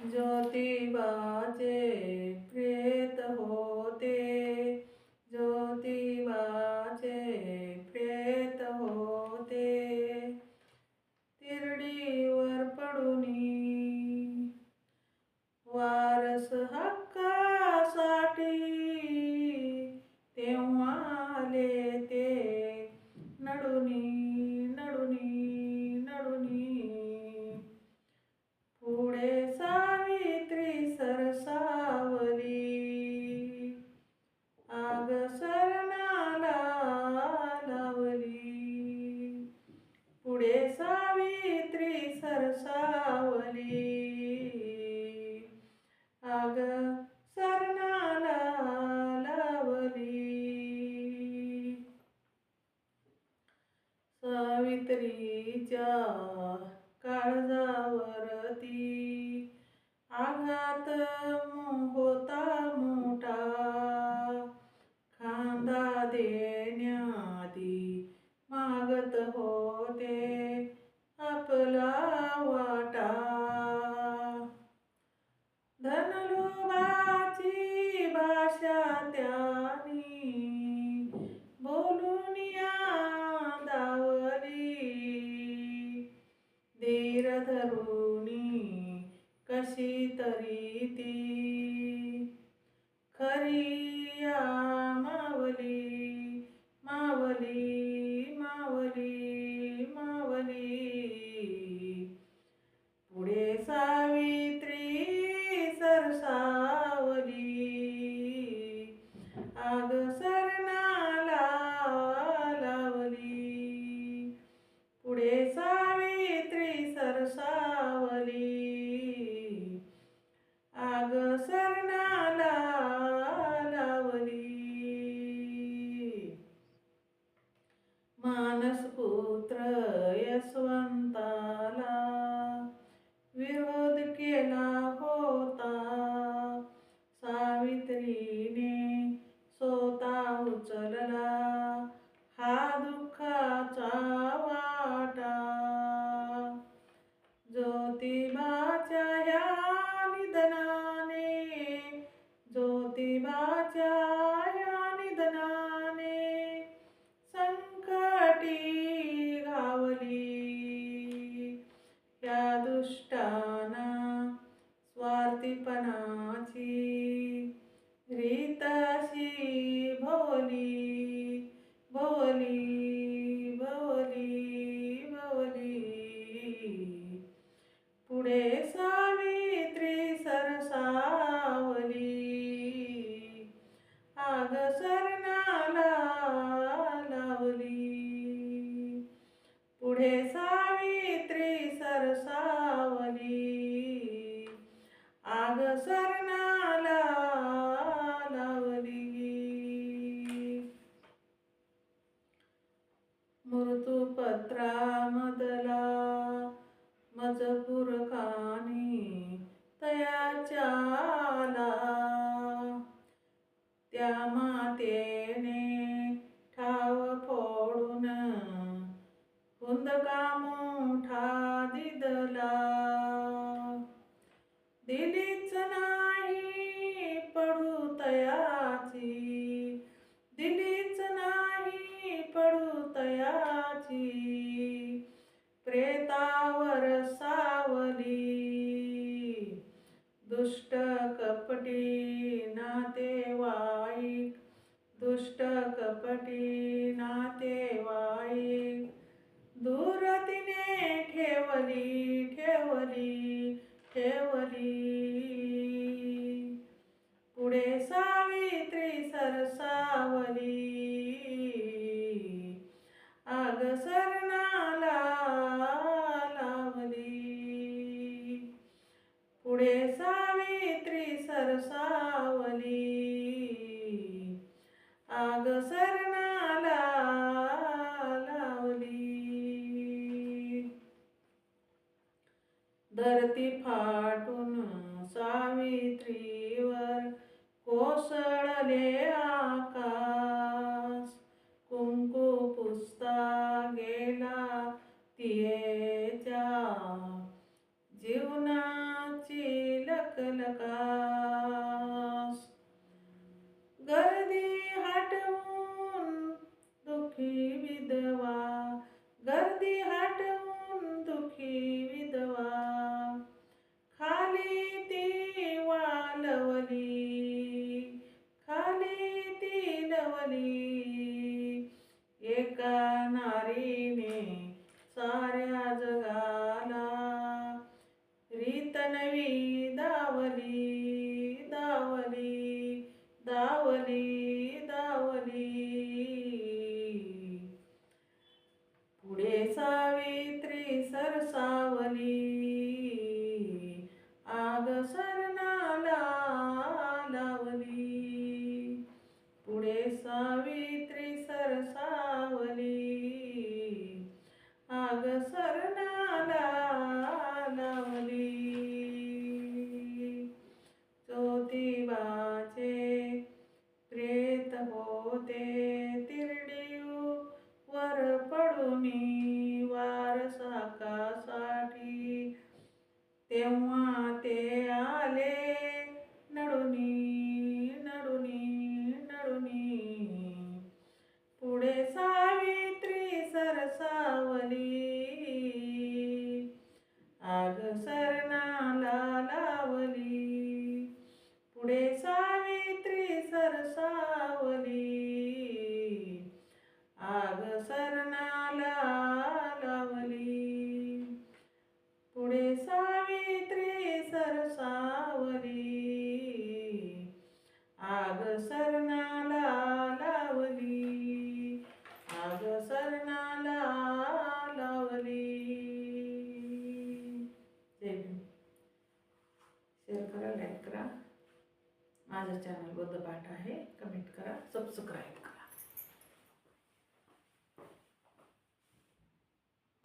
ज्योतिबाचे प्रेत होते. ज्योतिबाचे प्रेत होते. तिरडीवर पडूनी वारस हक्कासाठी तेव्हा आले ते I Agus. Uh, धनलोभाची भाषा त्यानी बोलून या दावली धीर धरुणी कशी तरी ती. खरी या मावली मावली मावली मावली. पुढे सावित्री ಶರಣಾಲ त्या मातेने ठाव फोडून हुंदका मोठा दिदला. दिलीच नाही पडू तयाची. दिलीच नाही पडू तयाची. प्रेतावर सावली. दुष्ट ಕೆಲವರೇ धरती फाटून सावित्रीवर कोसळले आकाश. कुंकू पुसता गे Bate. करा लाईक करा. माझ्या चॅनलबद्दल पाठ आहे. कमेंट करा. सबस्क्राईब